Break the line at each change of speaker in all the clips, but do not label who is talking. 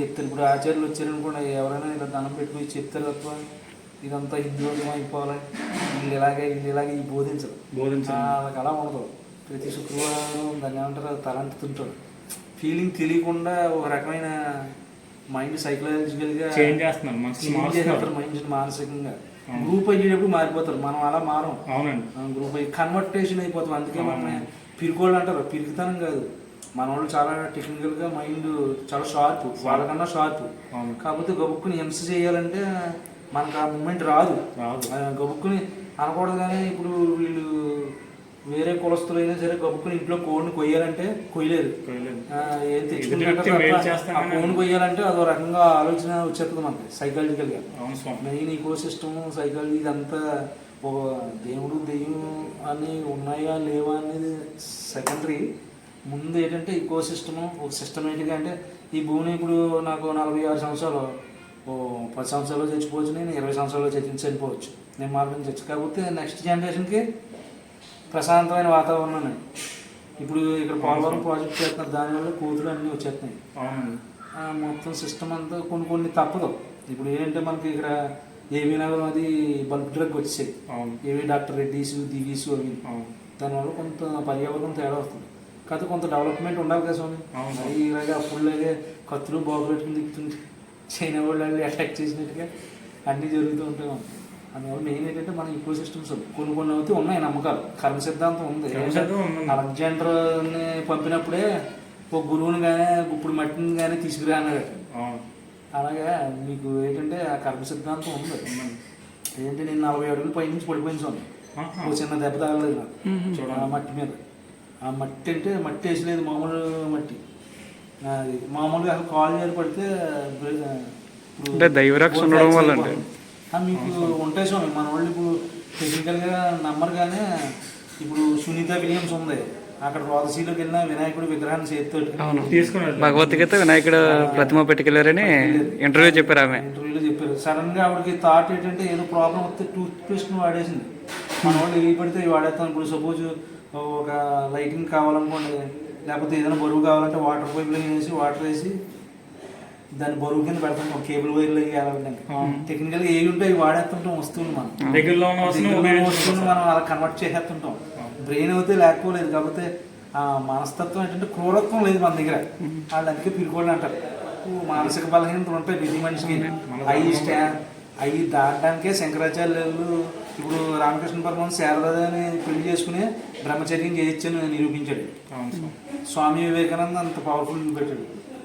చెప్తారు. ఇప్పుడు ఆచార్యులు వచ్చారనుకోండి ఎవరైనా ఇలా దండం పెట్టుకుని చెప్తారు తప్ప ఇదంతా హిందువులు అయిపోవాలి. వీళ్ళు ఇలాగే వీళ్ళు ఇలాగే ఈ బోధించరు.
బోధించాలి
వాళ్ళకి అలా ఉండదు. ప్రతి శుక్రవారం దాన్ని ఏమంటారు తలంటుతుంటారు. ఫీలింగ్ తెలియకుండా ఒక రకమైన మైండ్ సైకలాజికల్గా
చేంజ్ చేస్తున్నారు
చేంజ్ చేస్తారు మైండ్ మానసికంగా. గ్రూప్ అయ్యేటప్పుడు మారిపోతారు. మనం అలా మారం
అవునండి.
గ్రూప్ అయ్యి కన్వర్టేషన్ అయిపోతాం. అందుకే మనం పిరుకోళ్ళు అంటారు. పిరికితనం కాదు. మన వాళ్ళు చాలా టెక్నికల్గా మైండ్ చాలా షార్ప్ వాళ్ళకన్నా షార్ప్ కాకపోతే గబుక్కుని హింస చేయాలంటే మనకు ఆ మూమెంట్ రాదు. గబుక్కుని అనకూడదు కానీ ఇప్పుడు వీళ్ళు వేరే కులస్తులైనా సరే గబుక్కుని ఇంట్లో కోడిని కొయ్యాలంటే కొయ్యలేరు
కొయ్యలేదు.
ఆ, కోడిని కొయ్యాలంటే అదో రకంగా ఆలోచన వచ్చేస్తుంది మనకి సైకాలజికల్గా మెయిన్ ఈకో సిస్టమ్ సైకాలజీ ఇదంతా ఒక దేవుడు దెయ్యం అని ఉన్నాయా లేవా అనేది సెకండరీ ముందు ఏంటంటే ఈకో సిస్టమ్ ఒక సిస్టమేటిక్గా అంటే ఈ భూమిని ఇప్పుడు నాకు నలభై ఆరు సంవత్సరాలు ఓ పది సంవత్సరాలు చచ్చిపోవచ్చు నేను ఇరవై సంవత్సరాలు చచ్చి చనిపోవచ్చు. నేను మార్గం చచ్చి. కాకపోతే నెక్స్ట్ జనరేషన్కి ప్రశాంతమైన వాతావరణం ఇప్పుడు ఇక్కడ పోలవరం ప్రాజెక్ట్ చేస్తున్నారు దానివల్ల కూతురు అన్నీ వచ్చేస్తున్నాయి. మొత్తం సిస్టమ్ అంతా కొన్ని కొన్ని తప్పదు. ఇప్పుడు ఏంటంటే మనకి ఇక్కడ ఏవీ నగరం అది బల్క్ డ్రగ్ వచ్చేది
అవును.
ఏవి డాక్టర్ రెడ్డిస్ దివీస్ అవి.
అవును.
దానివల్ల కొంత పర్యావరణం తేడా వస్తుంది. కాకపోతే కొంత డెవలప్మెంట్ ఉండాలి కదా స్వామి. మరి ఇలాగే అప్పుడులాగే కత్తులు బాగు పెట్టుకుని దిగుతుంటే చైనా వాళ్ళు అటాక్ చేసినట్టుగా అన్నీ జరుగుతూ ఉంటాయి. అందువల్ల మెయిన్ ఏంటంటే మన ఈకో సిస్టమ్స్ కొన్ని కొన్ని అయితే ఉన్నాయి నమ్మకాలు కర్మ సిద్ధాంతం ఉంది. అలెగ్జాండర్ని పంపినప్పుడే ఒక గురువుని కానీ ఇప్పుడు మట్టిని కానీ తీసుకురా అన్నాడు అలాగే మీకు ఏంటంటే ఆ కర్మ సిద్ధాంతం ఉంది
ఉందండి.
ఏంటి నేను నలభై అడుగులు పై నుంచి పడిపోయింది. ఓ చిన్న దెబ్బ తగలేదు మట్టి మీద ఆ మట్టి అంటే మట్టి వేసలేదు మామూలు మట్టి. అది మామూలుగా అసలు కాలు మీద పడితే
అంటే దైవరక్ష ఉండడం వల్ల
మీకు ఉంటాయి స్వామి. మన వాళ్ళు ఇప్పుడు టెక్నికల్గా నమ్మరు కానీ ఇప్పుడు సునీత విలియమ్స్ ఉంది. అక్కడ రోదసీలోకి వెళ్ళిన వినాయకుడి విగ్రహాన్ని చేతితో.
భగవద్గీత వినాయకుడు ప్రతిమ పెట్టుకెళ్ళారని ఇంటర్వ్యూ చెప్పారు ఆమె.
ఇంటర్వ్యూలో చెప్పారు. సడన్గా ఆవిడకి థాట్ ఏంటంటే ఏదో ప్రాబ్లం వస్తే టూత్ పేస్ట్ వాడేసింది. మన వాళ్ళు ఇవి పడితే ఇవి వాడేస్తాం. ఇప్పుడు సపోజ్ ఒక లైటింగ్ కావాలనుకోండి లేకపోతే ఏదైనా బరువు కావాలంటే వాటర్ పైప్లో వేసి వాటర్ వేసి దాన్ని బరువు కింద పెడతాం కేబుల్ వైర్లు వేయాలంటే. టెక్నికల్గా ఏవి ఉంటే అవి వాడేస్తుంటాం వస్తువులు మనం.
దగ్గరలో. వస్తువుని
మనం అలా కన్వర్ట్ చేసేస్తుంటాం. బ్రెయిన్ అయితే లేకపోలేదు కాకపోతే ఆ మనస్తత్వం ఏంటంటే క్రూరత్వం లేదు మన దగ్గర. వాళ్ళు అందుకే పిరుకోళ్ళు అంటారు. మానసిక బలహీనతలు ఉంటాయి ప్రతి మనిషికి. అవి స్టా అవి దాటడానికే శంకరాచార్యులు ఇప్పుడు రామకృష్ణ పరమహంస శారదని పెళ్ళి చేసుకుని బ్రహ్మచర్యం చేయొచ్చని నిరూపించాడు.
స్వామి
వివేకానంద అంత పవర్ఫుల్ పెట్టాడు.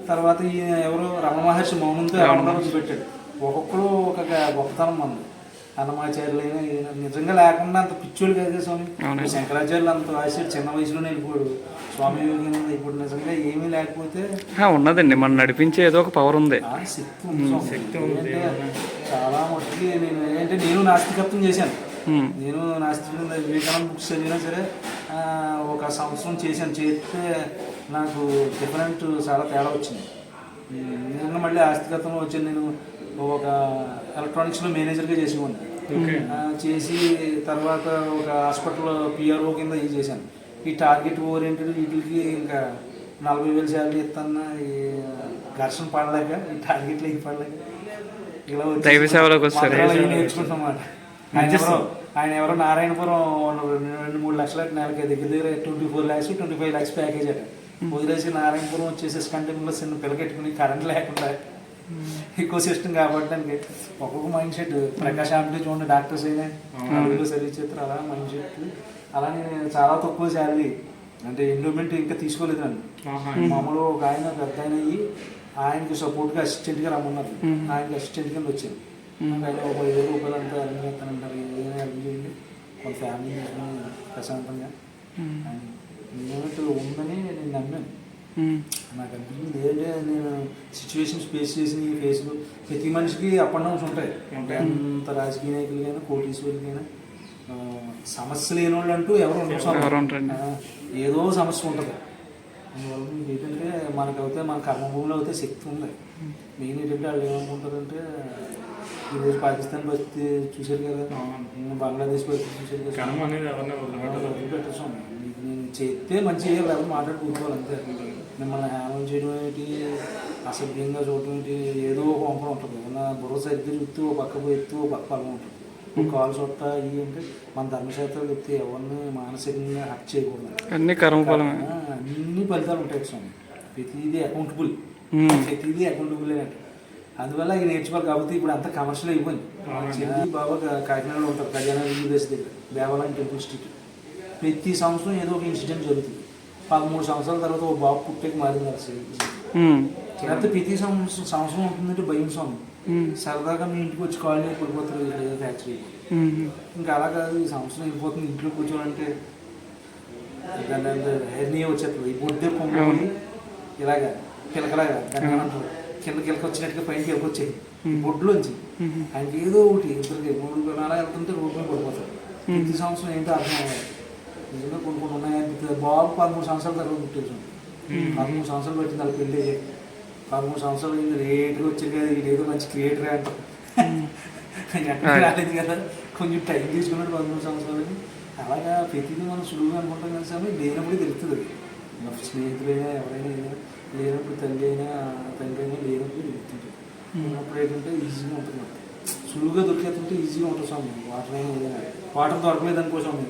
తర్వాత ఈ ఎవరు రమణ మహర్షి మౌనంతో ఎవరో పెట్టాడు. ఒక్కొక్కరు ఒక గొప్పతనం మంది అన్నమాచార్యులైనా నిజంగా లేకుండా అంత పిచ్చోడు కాదు స్వామి. శంకరాచార్యులు అంత వయసు చిన్న వయసులోనే వెళ్ళిపోయాడు స్వామి వివేకానంద ఇప్పుడు నిజంగా ఏమీ లేకపోతే
ఉన్నదండి. మనం నడిపించే ఏదో ఒక పవర్ ఉంది.
శక్తి ఉంది చాలా మట్టుకి నేను ఏంటంటే నేను నాస్తికత్వం చేశాను. నేను నాస్తికం వివేకానంద బుక్స్ చదివినా సరే ఆ, ఒక సంవత్సరం చేశాను. చేస్తే నాకు డిఫరెంట్ చాలా తేడా వచ్చింది. నిజంగా మళ్ళీ ఆస్తికత్వం వచ్చింది నేను ఒక ఎలక్ట్రానిక్స్లో మేనేజర్గా చేసేవాడిని. ఆ, చేసి తర్వాత ఒక హాస్పిటల్ పిఆర్ఓ కింద ఇది చేశాను. ఈ టార్గెట్ ఓరియంటెడ్ వీటికి ఇంకా నలభై వేలు శాలరీ ఇస్తాన్న ఈ ఘర్షణ పడలేక ఈ టార్గెట్లు ఇది పడలేక ఇలా
దైవ సేవలోకి వస్తారు.
నేర్చుకుంటాం అన్నమాట. ఆయన ఎవరో ఆయన ఎవరో నారాయణపురం రెండు రెండు మూడు లక్షల నెలకి దగ్గర దగ్గర twenty four lakhs twenty five lakhs package అట. వదిలేసి నారాయణపురం వచ్చేసి కంటెంట్లో చిన్న పిల్లకెట్టుకుని కరెంట్ లేకుండా ఎక్కువ సిస్టమ్ కాబట్టడానికి ఒక్కొక్క మైండ్ సెట్ ప్రకాష్ ఆంటీ చూడండి డాక్టర్స్ అయినా సర్వీస్ చేస్తారు అలా మైండ్ సెట్ అలా నేను చాలా తక్కువ శాలరీ అంటే ఎండోమెంట్ ఇంకా తీసుకోలేదు నన్ను. మామూలు ఒక ఆయన పెద్ద ఆయన ఆయనకి సపోర్ట్గా అసిస్టెంట్గా రమ్మన్నారు. ఆయనకి అసిస్టెంట్ కింద వచ్చాను నాకు ఒక ఐదు రూపాయలు అంతా అరేంజ్ చేస్తానంటారు ఏదైనా అర్థం చేయండి కొంత ఫ్యామిలీ తీసుకుని ప్రశాంతంగా అని ఉందని నేను నమ్మాను నాకు అనిపించింది ఏంటంటే నేను సిచ్యువేషన్స్ ఫేస్ చేసిన ఈ ఫేస్లో ప్రతి మనిషికి అప్ అండ్ డౌన్స్ ఉంటాయి
అంటే
అంత రాజకీయ నాయకులకైనా కోటీశ్వరులకైనా సమస్య లేని వాళ్ళు అంటూ ఎవరు ఉండరు ఏదో సమస్య ఉంటుంది. అందువల్ల ఏంటంటే మనకైతే మన కర్మభూమిలో అయితే శక్తి ఉంది. మెయిన్ ఏంటంటే వాళ్ళు ఏమనుకుంటారంటే ఈరోజు పాకిస్తాన్ పరిస్థితి చూశారు కదా. బంగ్లాదేశ్ పరిస్థితి చూశారు కదా.
కర్మ అనేది ఎవరిని
పెట్టచ్చు నేను చేస్తే మంచిగా లేకపోతే మాట్లాడి కూర్చోవాలి అంతే. మిమ్మల్ని హ్యామం చేయడం ఏంటి? అసభ్యంగా చూడటం ఏంటి? ఏదో ఒక వంపడం ఉంటుంది. ఏమన్నా బుర్ర సరిగ్గా చూస్తూ ఓ పక్క ఎత్తు ఓ పక్క పగం ఉంటుంది. ఒక కాలు చుట్టా ఇవి అంటే మన ధర్మశాస్త్రాలు చెప్తే ఎవరిని మానసికంగా హత్య చేయకూడదు.
అన్ని కర్మఫలమే.
ఆ, అన్ని ఫలితాలు ఉంటాయి స్వామి. ప్రతిదీ అకౌంటబుల్. ప్రతిదీ అకౌంటబుల్ అంటే అందువల్ల ఇది నేర్చుకోవాలి కాబట్టి ఇప్పుడు అంత కమర్షియల్ అయిపోయింది. చెల్లి బాబా కాకినాడలో ఉంటారు రివ్యూ దేశ దగ్గర దేవాలయం టెంపుల్ స్ట్రీట్. ప్రతి సంవత్సరం ఏదో ఒక ఇన్సిడెంట్ జరుగుతుంది. పదమూడు సంవత్సరాల తర్వాత ఒక బాబు పుట్టేకి మారింది
ఉమ్.
లేకపోతే ప్రతి సంవత్సరం సంవత్సరం ఉంటుందంటే భయం స్వామి.
ఉమ్.
సరదాగా మీ ఇంటికి వచ్చి కాలనీ పడిపోతారు ఇక్కడ ఫ్యాక్టరీ.
ఉమ్.
ఇంకా అలా కాదు ఈ సంవత్సరం వెళ్ళిపోతుంది ఇంట్లో కూర్చోవాలంటే దాన్ని హెర్నియా వచ్చేస్తుంది. ఈ బొడ్డే పొంగుని ఇలాగా. పిలకలాగా కిలక వచ్చినట్టుగా పైన కిలక వచ్చాయి ఈ బొడ్లోంచి
ఉమ్.
ఆయనకి ఏదో ఒకటి ఇద్దరికి మూడు అలా వెళ్తుంటే రోడ్డు మీద పడిపోతారు ప్రతి సంవత్సరం ఏంటో అర్థం అవ్వాలి నిజంగా కొన్ని కొన్ని ఉన్నాయి. బాబు పదమూడు సంవత్సరాల తర్వాత పుట్టేసాం పదమూడు సంవత్సరాలు పెట్టింది వాళ్ళ పెళ్ళి. పదమూడు సంవత్సరాలు అయింది లేట్గా వచ్చారు కదా. ఇది ఏదో మంచి క్రియేటర్ అంటారు రాలేదు కదా. కొంచెం టైం తీసుకున్నాడు పదమూడు సంవత్సరాలకి. అలాగా ప్రతిదీ మనం సులువుగా అనుకుంటాం కదా సార్ లేనప్పుడు తెలుస్తుంది మన స్నేహితులైనా ఎవరైనా అయినా లేనప్పుడు తల్లి అయినా తండ్రి అయినా లేనప్పుడు తెలుస్తుంది ఉన్నప్పుడు ఏంటంటే ఈజీగా ఉంటుంది మనకి. సులువుగా దొరికేస్తుంటే ఈజీగా ఉంటుంది స్వామి వాటర్ అయినా ఏదైనా వాటర్ దొరకలేదు అనుకో స్వామి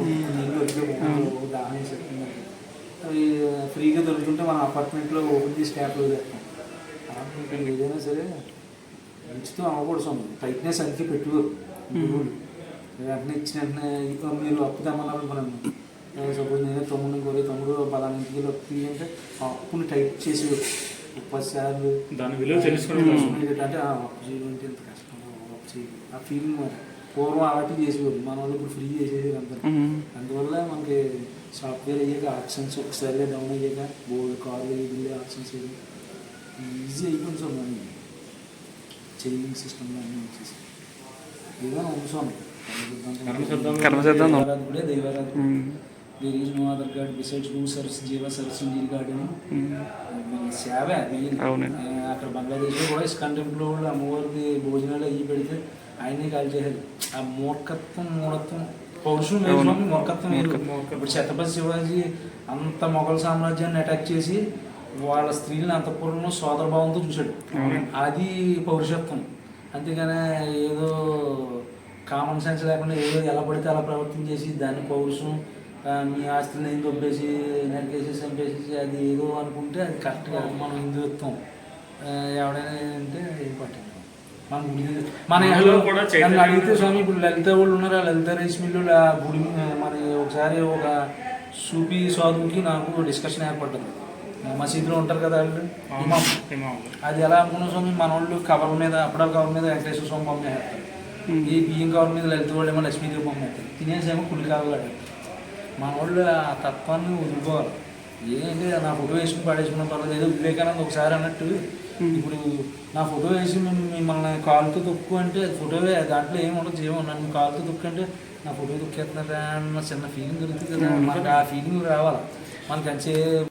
నీళ్ళు దాహం వేసేస్తుంది అవి ఫ్రీగా దొరుకుతుంటే మన అపార్ట్మెంట్లో ఓపెన్ చేసి వదిలేస్తాం అలా ఏదైనా సరే ఉంచుతూ అవ్వకూడదు స్వామి టైట్నెస్ అందుకే పెట్టుకోరు వెంటనే ఇచ్చిన వెంటనే ఇక మీరు అప్పు మనం సపోజ్ నేనే తమ్ముడిని కోరి తమ్ముడు పలానా ఇంటికి అంటే ఆ అప్పుని టైట్ చేసి సార్లు
దాని విలువ
తెలుసుకునేది అంటే చేయడం అంటే ఎంత కష్టం ఆ ఫీలింగ్ మరి. పూర్వం అలాంటివి చేసేవారు మన వాళ్ళు ఇప్పుడు ఫ్రీ చేసేది అంతా. అందువల్ల మనకి సాఫ్ట్వేర్ అయ్యాక ఆప్షన్స్ ఒకసారిగా డౌన్ అయ్యాక బోర్డు కార్లు బిల్లు ఆప్షన్స్ ఈజీ అయిపోయింది సార్ మనం చెయ్యింగ్ సిస్టమ్ అన్నీ వచ్చేసి. ఏదైనా ఉంది స్వామి.
కర్మసిద్ధం.
కర్మసిద్ధం.
దైవారాధకుడే no other god besides who serves జీవ అని
ఉమ్.
మన సేవ. ఆ, అక్కడ బంగ్లాదేశ్లో కూడా ఇస్కాన్ టెంపుల్ వాళ్ళు అమ్మవారికి భోజనాలు అయ్యి పెడితే ఆయనే కాల్ చేశారు ఆ మూర్ఖత్వం మూఢత్వం పౌరుషం లేదు మూర్ఖత్వం. ఇప్పుడు ఛత్రపతి శివాజీ అంత మొఘల్ సామ్రాజ్యాన్ని అటాక్ చేసి వాళ్ళ స్త్రీలను అంతఃపురంలో సోదర భావంతో చూశాడు. అది పౌరుషత్వం అంతేగాని ఏదో కామన్ సెన్స్ లేకుండా ఏదో ఎలా పడితే అలా ప్రవర్తించేసి దాన్ని పౌరుషం మీ ఆస్తులను ఏం దొబ్బేసి నరికేసి చంపేసి అది ఏదో అనుకుంటే అది కరెక్ట్ కాదు. మన హిందుత్వం. ఎవడైనా అంటే ఏం పట్టింది. మన గుడి మన
కూడా
నన్ను అడిగితే స్వామి ఇప్పుడు లలిత వాళ్ళు ఉన్నారు? ఆ లలిత రైస్ మిల్లు ఆ గుడి మన ఒకసారి ఒక సూపీ సాధువుకి నాకు డిస్కషన్ ఏర్పడ్డది. మసీదులో ఉంటారు కదా వాళ్ళు? అది ఎలా అనుకున్న స్వామి? మన వాళ్ళు కవర్ మీద అప్పుడ కవర్ మీద వెంకటేశ్వర స్వామి బొమ్మ ఈ బియ్యం కవర్ మీద లలిత వాళ్ళు ఏమో లక్ష్మీదేవి బొమ్మ తినేసేమో కులి కావాలి మన వాళ్ళు ఆ తత్వాన్ని వదులుకోవాలి. ఏంటి నా ఫోటో వేసుకుని పడేసుకున్న పర్లేదు ఏదో వివేకానంద ఒకసారి అన్నట్టు ఇప్పుడు నా ఫోటో వేసి మిమ్- మిమ్మల్ని కాలుతో తొక్కు అంటే ఫోటోవే దాంట్లో ఏమి ఉండదు జీవం నన్ను కాలుతో తొక్కు అంటే నా ఫోటో తొక్కేస్తున్నారా అన్న చిన్న ఫీలింగ్ దొరుకుతుంది కదా. మనకు ఆ ఫీలింగ్ రావాలి. మనకి అంతే